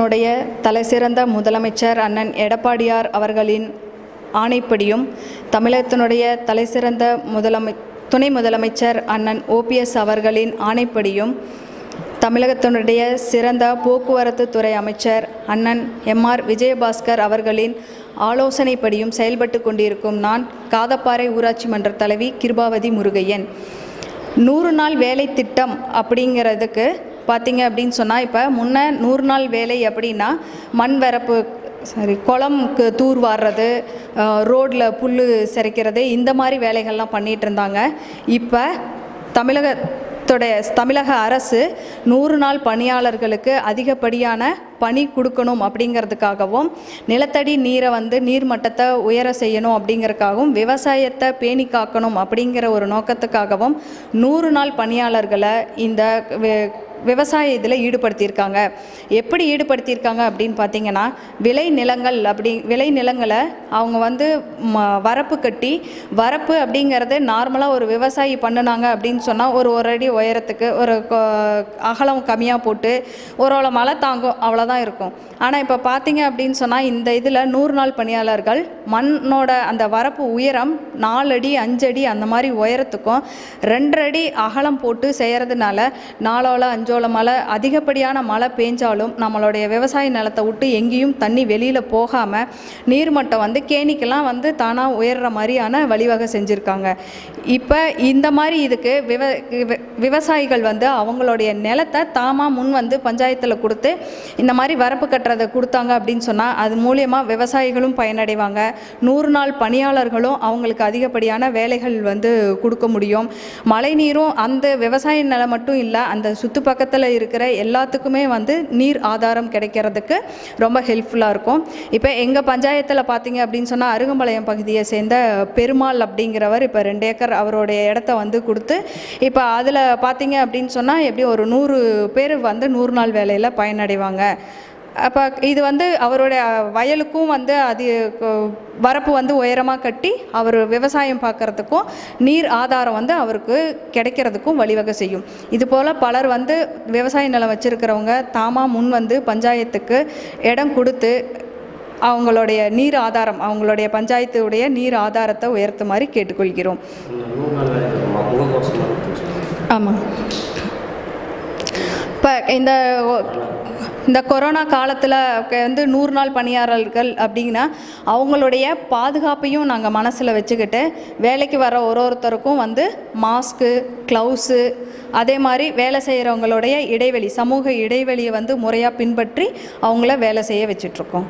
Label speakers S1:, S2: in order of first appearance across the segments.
S1: நாட்டினுடைய தலைசிறந்த முதலமைச்சர் அண்ணன் எடப்பாடியார் அவர்களின் ஆணைப்படியும் தமிழகத்தினுடைய தலைசிறந்த முதலமை துணை முதலமைச்சர் அண்ணன் ஓபிஎஸ் அவர்களின் ஆணைப்படியும் தமிழகத்தினுடைய சிறந்த போக்குவரத்து துறை அமைச்சர் அண்ணன் எம்ஆர் விஜயபாஸ்கர் அவர்களின் ஆலோசனைப்படியும் செயல்பட்டு கொண்டிருக்கும் நான் காதப்பாறை ஊராட்சி மன்ற தலைவி கிருபாவதி முருகையன். நூறு நாள் வேலை திட்டம் அப்படிங்கிறதுக்கு பார்த்தீங்க அப்படின்னு சொன்னால் இப்போ முன்ன நூறு நாள் வேலை அப்படின்னா மண் வரப்பு சாரி குளம்க்கு தூர் வாடுறது ரோட்டில் புல் சிரைக்கிறது இந்த மாதிரி வேலைகள்லாம் பண்ணிகிட்டு இருந்தாங்க. இப்போ தமிழகத்துடைய தமிழக அரசு நூறு நாள் பணியாளர்களுக்கு அதிகப்படியான பணி கொடுக்கணும் அப்படிங்கிறதுக்காகவும் நிலத்தடி நீரை வந்து நீர்மட்டத்தை உயர செய்யணும் அப்படிங்கிறதுக்காகவும் விவசாயத்தை பேணி காக்கணும் அப்படிங்கிற ஒரு நோக்கத்துக்காகவும் நூறு நாள் பணியாளர்களை இந்த விவசாய இதில் ஈடுபடுத்தியிருக்காங்க. எப்படி ஈடுபடுத்தியிருக்காங்க அப்படின்னு பார்த்தீங்கன்னா விளை நிலங்கள் அப்படி விளை நிலங்களை அவங்க வந்து ம வரப்பு கட்டி வரப்பு அப்படிங்கிறது நார்மலாக ஒரு விவசாயி பண்ணுனாங்க அப்படின்னு சொன்னால் ஒரு ஒரு அடி உயரத்துக்கு ஒரு அகலம் கம்மியாக போட்டு ஒரு அவ்வளோ மழை தாங்கும் அவ்வளோதான் இருக்கும். ஆனால் இப்போ பார்த்தீங்க அப்படின்னு சொன்னால் இந்த இதில் நூறு நாள் பணியாளர்கள் மண்ணோட அந்த வரப்பு உயரம் நாலு அடி அந்த மாதிரி உயரத்துக்கும் ரெண்டரை அடி அகலம் போட்டு செய்கிறதுனால நாலோல அஞ்சு அஞ்சோல மழை அதிகப்படியான மழை பெஞ்சாலும் நம்மளுடைய விவசாய நிலத்தை விட்டு எங்கேயும் தண்ணி வெளியில் போகாமல் நீர்மட்டம் வந்து கேணிக்கெல்லாம் வந்து தானாக உயர்ற மாதிரியான வழிவகை செஞ்சுருக்காங்க. இப்போ இந்த மாதிரி இதுக்கு விவ விவ- விவசாயிகள் வந்து அவங்களுடைய நிலத்தை தாமாக முன் வந்து பஞ்சாயத்தில் கொடுத்து இந்த மாதிரி வரப்பு கட்டுறதை கொடுத்தாங்க அப்படின்னு சொன்னால் அது மூலியமாக விவசாயிகளும் பயனடைவாங்க. நூறு நாள் பணியாளர்களும் அவங்களுக்கு அதிகப்படியான வேலைகள் வந்து கொடுக்க முடியும். மழை நீரும் அந்த விவசாய நிலம் மட்டும் இல்லை அந்த சுற்று பக்கத்தில் இருக்கிற எல்லாத்துக்குமே வந்து நீர் ஆதாரம் கிடைக்கிறதுக்கு ரொம்ப ஹெல்ப்ஃபுல்லாக இருக்கும். இப்போ எங்கள் பஞ்சாயத்தில் பார்த்தீங்க அப்படின்னு சொன்னால் அருகம்பாளையம் பகுதியை சேர்ந்த பெருமாள் அப்படிங்கிறவர் இப்போ ரெண்டு ஏக்கர் அவருடைய இடத்த வந்து கொடுத்து இப்போ அதில் பார்த்தீங்க அப்படின்னு சொன்னால் எப்படி ஒரு நூறு பேர் வந்து நூறு நாள் வேலையில் பயனடைவாங்க. அப்போ இது வந்து அவருடைய வயலுக்கும் வந்து அது வரப்பு வந்து உயரமாக கட்டி அவர் விவசாயம் பார்க்குறதுக்கும் நீர் ஆதாரம் வந்து அவருக்கு கிடைக்கிறதுக்கும் வழிவகை செய்யும். இது போல் பலர் வந்து விவசாய நிலம் வச்சுருக்கிறவங்க தாமாக முன் வந்து பஞ்சாயத்துக்கு இடம் கொடுத்து அவங்களுடைய நீர் ஆதாரம் அவங்களுடைய பஞ்சாயத்துடைய நீர் ஆதாரத்தை உயர்த்துமாறு கேட்டுக்கொள்கிறோம். ஆமாம் இப்போ இந்த இந்த கொரோனா காலத்தில் வந்து நூறு நாள் பணியாளர்கள் அப்படின்னா அவங்களுடைய பாதுகாப்பையும் நாங்கள் மனசில் வச்சுக்கிட்டு வேலைக்கு வர ஒரு ஒருத்தருக்கும் வந்து மாஸ்க்கு க்ளவுஸு அதே மாதிரி வேலை செய்கிறவங்களுடைய இடைவெளி சமூக இடைவெளியை வந்து முறையாக பின்பற்றி அவங்கள வேலை செய்ய வச்சிட்ருக்கோம்.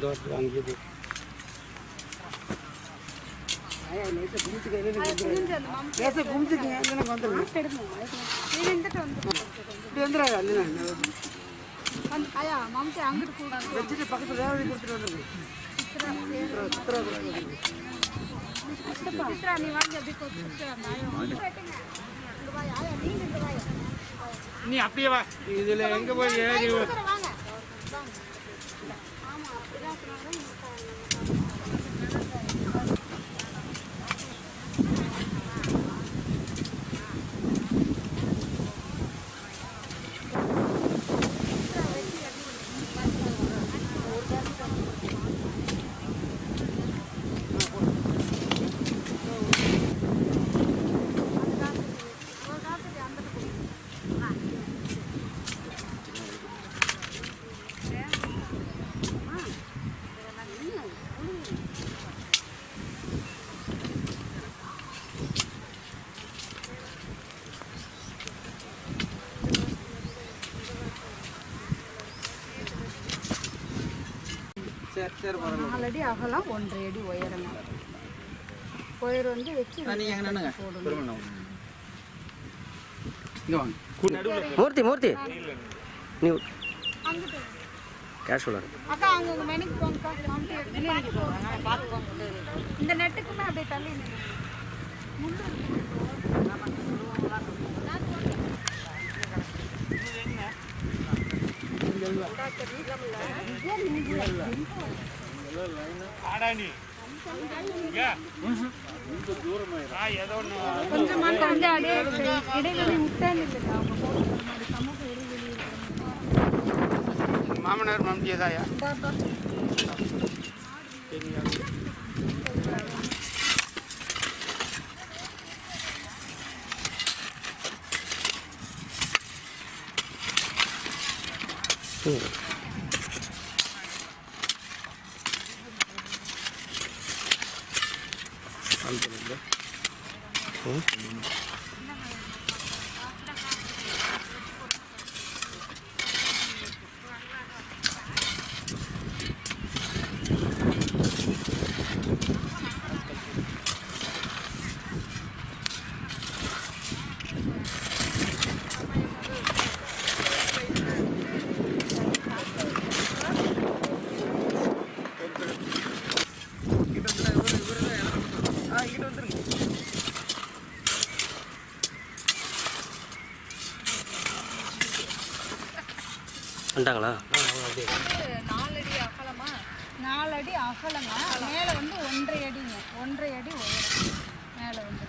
S2: இந்த வாரத்தில் அங்கேயே லேசாக கும்பிட்டுக்குங்க எனக்கு வந்துடுங்க இப்படி வந்துடாது அல்ல வச்சுட்டு பக்கத்தில் ரேவதி கொடுத்துட்டு வந்துடுங்க சித்ரா கூட வந்துடுங்க. நீ அப்படியே வா. இதில் எங்கே போய் ஏறி சரி சரி
S3: நாலடி அகலம் ஒன்றரை அடி உயரங்க உயரம் வந்து வச்சு போடணும்
S4: மூர்த்தி மூர்த்தி. நீ கேஷுவலாக
S3: அக்கா அங்க உங்க மெனிக்கு போங்கக்கா. மாமிட்டி எடுத்து போங்க. பார்த்துக்கோங்க இந்த நெட்டுக்குமே அப்படியே தள்ளி. முள்ளு. இருக்கு. கொஞ்சமா கொஞ்சம் அடியே இருக்கு. இடைவெளி விட்டே நில்லுங்க அவங்க போடுற மாதிரி சமூக இடைவெளி இருக்கணும்.
S4: வந்துட்டாங்களா
S3: நாலடி அகலமா? நாலடி அகலங்க மேலே வந்து ஒன்றரை அடிங்க. ஒன்றரை அடி உயரம். மேலே வந்து.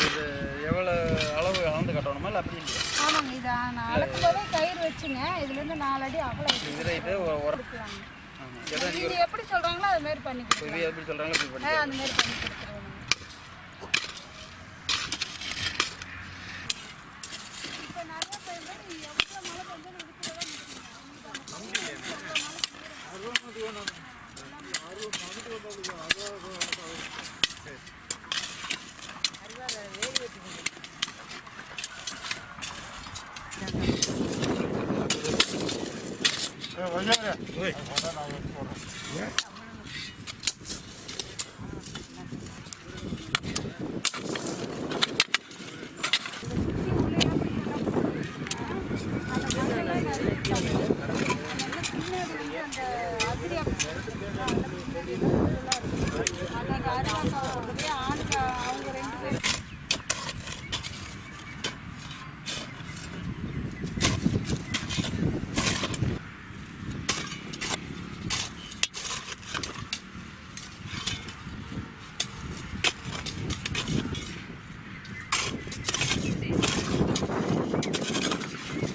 S2: இது எவ்வளோ அளவு அளந்து கட்டணுமா இல்லை அப்படி இல்லையா
S3: ஆமாங்க இது நான் அளக்கும் போதே கயிறு வச்சுங்க. இதுலேருந்து நாலு அடி அகலம்
S2: இதில் இது ஒரு
S3: கொடுக்கலாங்க. நீங்க எப்படி சொல்றாங்களோ அது மாதிரி பண்ணி
S2: இது எப்படி சொல்கிறாங்களோ
S3: அந்த மாதிரி பண்ணி கொடுத்துருவோம் அவங்க ரெண்டு பேரும்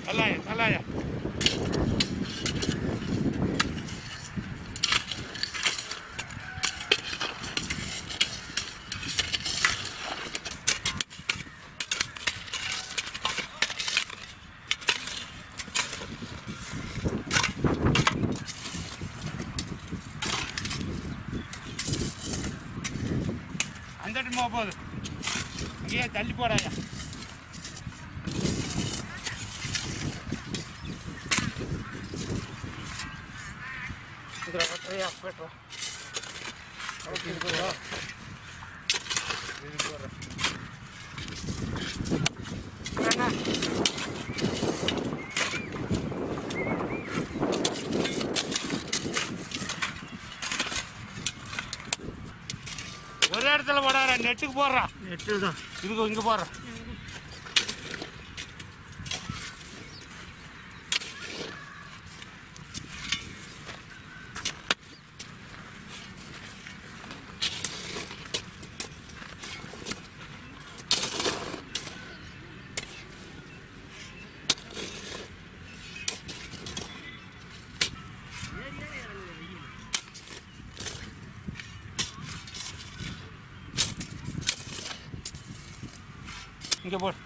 S2: நல்லாயா நல்லாயா அந்த இடமா போகுது இங்கேயே தள்ளி போடாயா
S5: ஒரே இடத்துல போடாத நெட்டுக்கு போடுறான்
S2: நெட்டு தான்
S5: இதுக்கு இங்கே போடுறான் இங்கே போடு